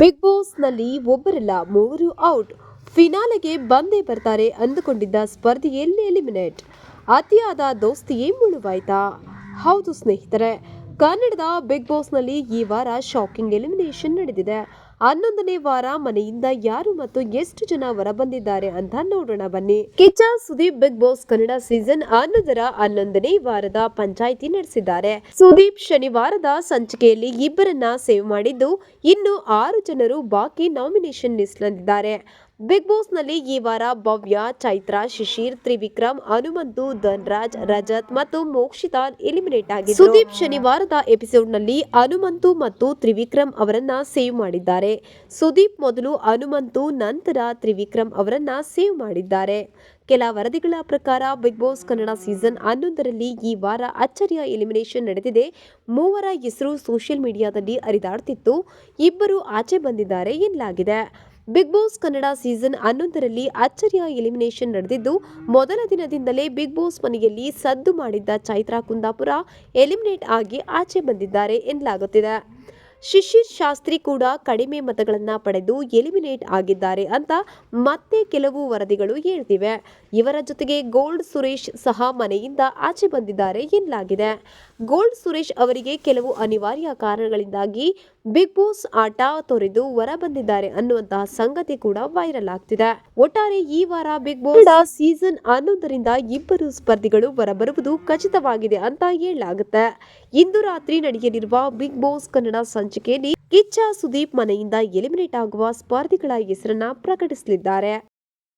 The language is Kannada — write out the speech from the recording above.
ಬಿಗ್ ಬಾಸ್ನಲ್ಲಿ ಒಬ್ಬರಲ್ಲ, ಮೂವರು ಔಟ್. ಫಿನಾಲೆಗೆ ಬಂದೇ ಬರ್ತಾರೆ ಅಂದುಕೊಂಡಿದ್ದ ಸ್ಪರ್ಧೆಯಲ್ಲಿ ಎಲಿಮಿನೇಟ್? ಅತಿಯಾದ ದೋಸ್ತಿಯೇ ಮುಳುವಾಯ್ತಾ? ಹೌದು ಸ್ನೇಹಿತರೆ ಕನ್ನಡದ ಬಿಗ್ ಬಾಸ್ನಲ್ಲಿ ಈ ವಾರ ಶಾಕಿಂಗ್ ಎಲಿಮಿನೇಷನ್ ನಡೆದಿದೆ. ಹನ್ನೊಂದನೇ ವಾರ ಮನೆಯಿಂದ ಯಾರು ಮತ್ತು ಎಷ್ಟು ಜನ ಹೊರಬಂದಿದ್ದಾರೆ ಅಂತ ನೋಡೋಣ ಬನ್ನಿ. Kichcha, Sudeep Big Boss Kannada season ಹನ್ನೊಂದರ ಹನ್ನೊಂದನೇ ವಾರದ ಪಂಚಾಯಿತಿ ನಡೆಸಿದ್ದಾರೆ. ಸುದೀಪ್ ಶನಿವಾರದ ಸಂಚಿಕೆಯಲ್ಲಿ ಇಬ್ಬರನ್ನ ಸೇವ್ ಮಾಡಿದ್ದು ಇನ್ನು ಆರು ಜನರು ಬಾಕಿ ನಾಮಿನೇಷನ್ ಲಿಸ್ಟ್ನಲ್ಲಿದ್ದಾರೆ. ಬಿಗ್ ಬಾಸ್ನಲ್ಲಿ ಈ ವಾರ ಭವ್ಯ, ಚೈತ್ರ, ಶಿಶಿರ್, ತ್ರಿವಿಕ್ರಮ್, ಹನುಮಂತು, ಧನ್ರಾಜ್, ರಜತ್ ಮತ್ತು ಮೋಕ್ಷಿತಾ ಎಲಿಮಿನೇಟ್ ಆಗಿದೆ ಸುದೀಪ್ ಶನಿವಾರದ ಎಪಿಸೋಡ್ನಲ್ಲಿ ಹನುಮಂತು ಮತ್ತು ತ್ರಿವಿಕ್ರಮ್ ಅವರನ್ನ ಸೇವ್ ಮಾಡಿದ್ದಾರೆ. ಸುದೀಪ್ ಮೊದಲು ಹನುಮಂತು, ನಂತರ ತ್ರಿವಿಕ್ರಮ್ ಅವರನ್ನ ಸೇವ್ ಮಾಡಿದ್ದಾರೆ. ಕೆಲ ವರದಿಗಳ ಪ್ರಕಾರ ಬಿಗ್ ಬಾಸ್ ಕನ್ನಡ ಸೀಸನ್ ಹನ್ನೊಂದರಲ್ಲಿ ಈ ವಾರ ಅಚ್ಚರಿಯ ಎಲಿಮಿನೇಷನ್ ನಡೆದಿದೆ. ಮೂವರ ಹೆಸರು ಸೋಷಿಯಲ್ ಮೀಡಿಯಾದಲ್ಲಿ ಹರಿದಾಡ್ತಿತ್ತು. ಇಬ್ಬರು ಆಚೆ ಬಂದಿದ್ದಾರೆ ಎನ್ನಲಾಗಿದೆ. ಬಿಗ್ ಬಾಸ್ ಕನ್ನಡ ಸೀಸನ್ ಹನ್ನೊಂದರಲ್ಲಿ ಅಚ್ಚರಿಯ ಎಲಿಮಿನೇಷನ್ ನಡೆದಿದ್ದು, ಮೊದಲ ದಿನದಿಂದಲೇ ಬಿಗ್ ಬಾಸ್ ಮನೆಯಲ್ಲಿ ಸದ್ದು ಮಾಡಿದ್ದ ಚೈತ್ರಾ ಕುಂದಾಪುರ ಎಲಿಮಿನೇಟ್ ಆಗಿ ಆಚೆ ಬಂದಿದ್ದಾರೆ ಎನ್ನಲಾಗುತ್ತಿದೆ. ಶಿಶಿರ್ ಶಾಸ್ತ್ರಿ ಕೂಡ ಕಡಿಮೆ ಮತಗಳನ್ನು ಪಡೆದು ಎಲಿಮಿನೇಟ್ ಆಗಿದ್ದಾರೆ ಅಂತ ಮತ್ತೆ ಕೆಲವು ವರದಿಗಳು ಹೇಳ್ತಿವೆ. ಇವರ ಜೊತೆಗೆ ಗೋಲ್ಡ್ ಸುರೇಶ್ ಸಹ ಮನೆಯಿಂದ ಆಚೆ ಬಂದಿದ್ದಾರೆ ಎನ್ನಲಾಗಿದೆ. ಗೋಲ್ಡ್ ಸುರೇಶ್ ಅವರಿಗೆ ಕೆಲವು ಅನಿವಾರ್ಯ ಕಾರಣಗಳಿಂದಾಗಿ ಬಿಗ್ ಬಾಸ್ ಆಟ ತೊರೆದು ಹೊರ ಬಂದಿದ್ದಾರೆ ಅನ್ನುವಂತಹ ಸಂಗತಿ ಕೂಡ ವೈರಲ್ ಆಗ್ತಿದೆ. ಒಟ್ಟಾರೆ ಈ ವಾರ ಬಿಗ್ ಬಾಸ್ ಸೀಸನ್ ಹನ್ನೊಂದರಿಂದ ಇಬ್ಬರು ಸ್ಪರ್ಧಿಗಳು ಹೊರಬರುವುದು ಖಚಿತವಾಗಿದೆ ಅಂತ ಹೇಳಲಾಗುತ್ತೆ. ಇಂದು ರಾತ್ರಿ ನಡೆಯಲಿರುವ ಬಿಗ್ ಬಾಸ್ ಕನ್ನಡ ಸಂಚಿಕೆಯಲ್ಲಿ ಕಿಚ್ಚ ಸುದೀಪ್ ಮನೆಯಿಂದ ಎಲಿಮಿನೇಟ್ ಆಗುವ ಸ್ಪರ್ಧಿಗಳ ಹೆಸರನ್ನ ಪ್ರಕಟಿಸಲಿದ್ದಾರೆ.